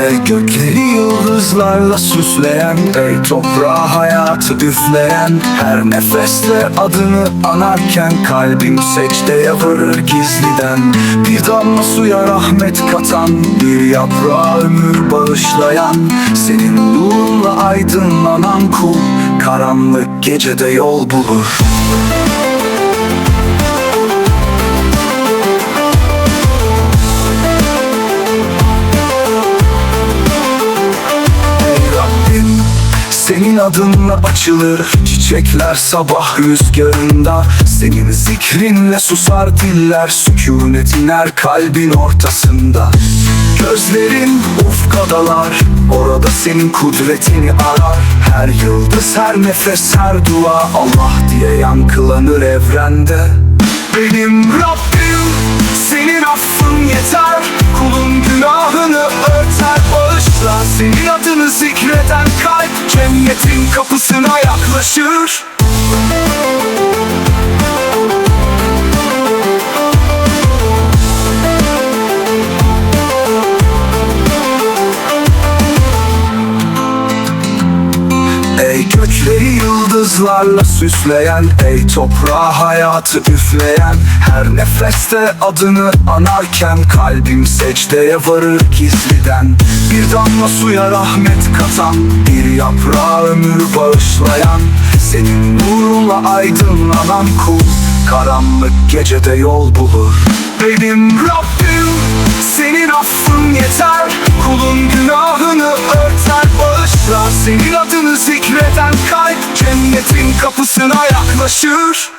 Ey gökleri yıldızlarla süsleyen Ey toprağa hayatı üfleyen Her nefeste adını anarken Kalbim secdeye varır gizliden. Bir damla suya rahmet katan Bir yaprağa ömür bağışlayan Senin nurunla aydınlanan kul Karanlık gecede yol bulur senin adınla açılır Çiçekler sabah rüzgarında. Senin zikrinle susar diller Sükunet iner kalbin ortasında. Gözlerin ufkadalar Orada senin kudretini arar. Her yıldız her nefes her dua Allah diye yankılanır evrende. Benim Rabbim senin affın yeter kapısına yıldızlarla süsleyen Ey toprağa hayatı üfleyen Her nefeste adını anarken Kalbim secdeye varır gizliden. Bir damla suya rahmet katan Bir yaprağa ömür bağışlayan Senin nurunla aydınlanan kul Karanlık gecede yol bulur. Benim Rabbim senin affın yeter Kulun günahını örter bağışla Senin adını zikreden kalp Cennetin kapısına yaklaşır